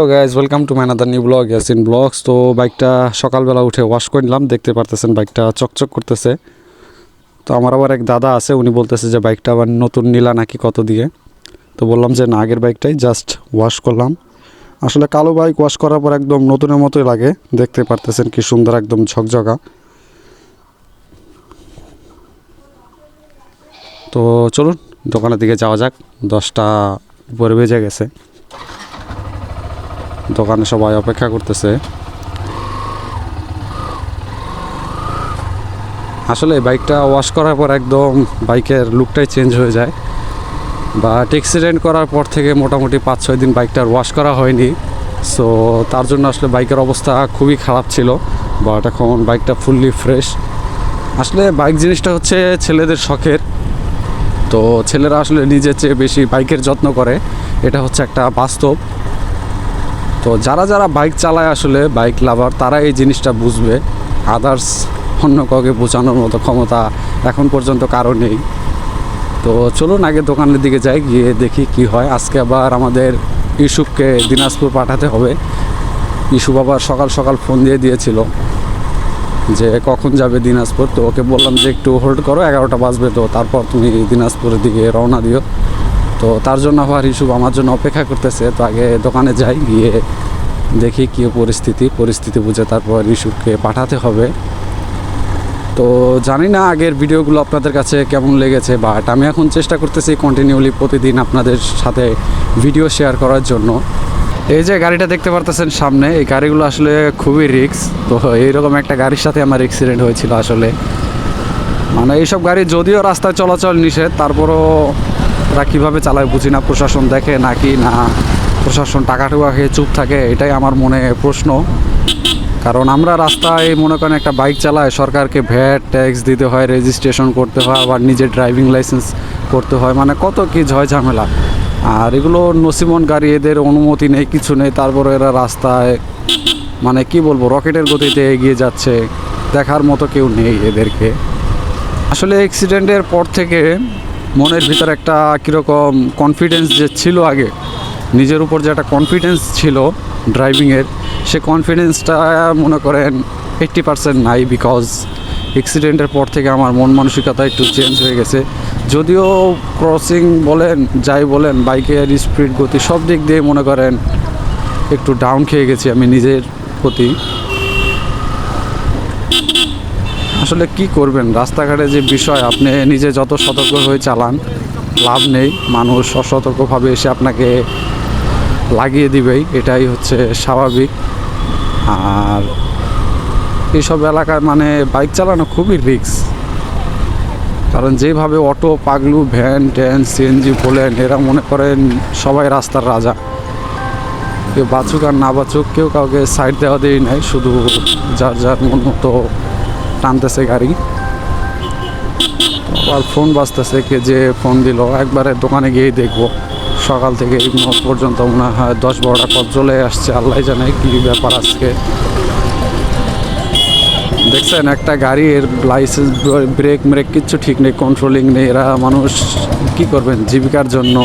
তো guys welcome to my another new blog Yasin blogs তো বাইকটা সকালবেলা উঠে ওয়াশ করে নিলাম, দেখতে পারতেছেন বাইকটা চকচক করতেছে। তো আমার আবার এক দাদা আছে, উনি বলতেছে যে বাইকটা আবার নতুন নিলা নাকি কত দিয়ে। তো বললাম যে না, আগের বাইকটাই জাস্ট ওয়াশ করলাম। আসলে কালো বাইক ওয়াশ করার পর একদম নতুনের মতোই লাগে, দেখতে পারতেছেন কি সুন্দর একদম ঝকঝকা। তো চলুন, দোকানের দিকে যাওয়া যাক, দশটা উপরে বেজে গেছে। দোকানে সবাই অপেক্ষা করতেছে। আসলে বাইকটা ওয়াশ করার পর একদম বাইকের লুকটাই চেঞ্জ হয়ে যায়। বাট অ্যাক্সিডেন্ট করার পর থেকে মোটামুটি পাঁচ ছয় দিন বাইকটার ওয়াশ করা হয়নি। সো তার জন্য আসলে বাইকের অবস্থা খুবই খারাপ ছিল। বাট এখন বাইকটা ফুললি ফ্রেশ আসলে বাইক জিনিসটা হচ্ছে ছেলেদের শখের। তো ছেলেরা আসলে নিজের চেয়ে বেশি বাইকের যত্ন করে। এটা হচ্ছে একটা বাস্তব। তো যারা যারা বাইক চালায় আসলে, বাইক লাভার, তারা এই জিনিসটা বুঝবে। আদার্স অন্য কাউকে বোঝানোর মতো ক্ষমতা এখন পর্যন্ত কারও নেই। তো চলুন আগে দোকানের দিকে যাই, গিয়ে দেখি কি হয়। আজকে আবার আমাদের ইউসুফকে দিনাজপুর পাঠাতে হবে। ইসুফ আবার সকাল সকাল ফোন দিয়ে দিয়েছিল যে কখন যাবে দিনাজপুর। তো ওকে বললাম যে একটু হোল্ড করো, এগারোটা বাজবে তো, তারপর তুমি দিনাজপুরের দিকে রওনা দিও। তো তার জন্য আবার ইস্যু আমার জন্য অপেক্ষা করতেছে। তো আগে দোকানে যাই, গিয়ে দেখি কী পরিস্থিতি। পরিস্থিতি বুঝে তারপর ইস্যুকে পাঠাতে হবে। তো জানি না আগের ভিডিওগুলো আপনাদের কাছে কেমন লেগেছে বাট আমি এখন চেষ্টা করতেছি কন্টিনিউলি প্রতিদিন আপনাদের সাথে ভিডিও শেয়ার করার জন্য। এই যে গাড়িটা দেখতে পারতেছেন সামনে, এই গাড়িগুলো আসলে খুবই রিস্ক তো এইরকম একটা গাড়ির সাথে আমার অ্যাক্সিডেন্ট হয়েছিল আসলে। মানে এইসব গাড়ি যদিও রাস্তায় চলাচল নিষেধ, তারপরও ওরা কীভাবে চালায় বুঝি না, প্রশাসন দেখে নাকি না? প্রশাসন টাকা টুকা খেয়ে চুপ থাকে, এটাই আমার মনে প্রশ্ন। কারণ আমরা রাস্তায় মনে করেন একটা বাইক চালায় সরকারকে ভ্যাট, ট্যাক্স দিতে হয়, রেজিস্ট্রেশন করতে হয়, আবার নিজের ড্রাইভিং লাইসেন্স করতে হয় মানে কত কি ঝয় ঝামেলা। আর এগুলো নসিমন গাড়ি, এদের অনুমতি নেই, কিছু নেই তারপরে এরা রাস্তায় মানে কি বলব, রকেটের গতিতে এগিয়ে যাচ্ছে, দেখার মতো কেউ নেই এদেরকে। আসলে অ্যাক্সিডেন্টের পর থেকে মনের ভিতর একটা কীরকম কনফিডেন্স যে ছিল আগে, নিজের উপর যে একটা কনফিডেন্স ছিল ড্রাইভিংয়ের সে কনফিডেন্সটা মনে করেন এইট্টি পার্সেন্ট নাই বিকজ অ্যাক্সিডেন্টের পর থেকে আমার মন মানসিকতা একটু চেঞ্জ হয়ে গেছে। যদিও ক্রসিং বলেন, যাই বলেন বাইকের স্পিড গতি সব দিক দিয়ে মনে করেন একটু ডাউন খেয়ে গেছি আমি নিজের প্রতি। আসলে কি করবেন? রাস্তাঘাটে যে বিষয়, আপনি নিজে যত সতর্ক হয়ে চালান, লাভ নেই। মানুষ অসতর্কভাবে এসে আপনাকে লাগিয়ে দিবেই। এটাই হচ্ছে স্বাভাবিক। আর এইসব এলাকায় মানে বাইক চালানো খুবই রিস্ক। কারণ যেভাবে অটো, পাগলু, ভ্যান, ট্যান, সিএনজি বলেন এরা মনে করেন সবাই রাস্তার রাজা। কেউ বাঁচুক আর না বাঁচুক কেউ কাউকে সাইড দেওয়া দেই নাই। শুধু যার যার মন মতো টানতেছে গাড়ি। আবার ফোন বাজতেছে, কে যে ফোন দিল। একবারে দোকানে গিয়েই দেখব। সকাল থেকে এই পর্যন্ত মনে হয় দশ বারোটা কল চলে আসছে। আল্লাহ জানে কী ব্যাপার আজকে। দেখছেন, একটা গাড়ির লাইসেন্স ব্রেক ব্রেক কিচ্ছু ঠিক নেই কন্ট্রোলিং নেই। এরা মানুষ কি করবেন? জীবিকার জন্য।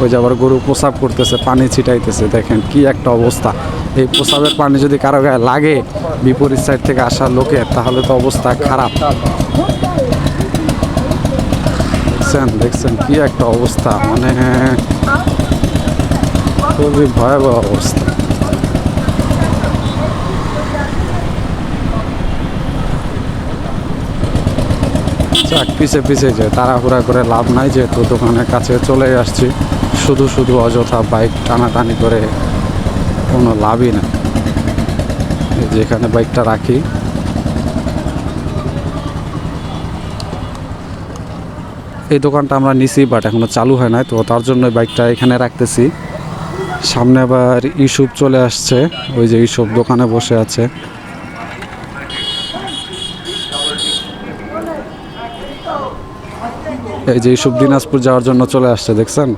ওই যে আবার গরু প্রসাব করতেছে, পানি ছিটাইতেছে। দেখেন কি একটা অবস্থা। এই প্রসাবের পানি যদি কারও গায়ে লাগে, বিপরীত সাইড থেকে আসা লোকের, তাহলে তো অবস্থা খারাপ। দেখছেন দেখছেন কি একটা অবস্থা। মানে খুবই ভয়াবহ অবস্থা। যাক, পিছে পিছে যে তাড়াহুড়া করে লাভ নাই যেহেতু দোকানের কাছে চলে আসছি। শুধু শুধু অযথা বাইক টানাটানি করে কোনো লাভই না এই যে বাইকটা রাখি। এই দোকানটা আমরা নিছি বাট এখনও চালু হয় নাই, তো তার জন্য বাইকটা এখানে রাখতেছি। সামনে আবার ইসুপ চলে আসছে, ওই যে ইসুপ দোকানে বসে আছে। এই যে এইসব দিনাজপুর যাওয়ার জন্য চলে আসছে দেখছেন?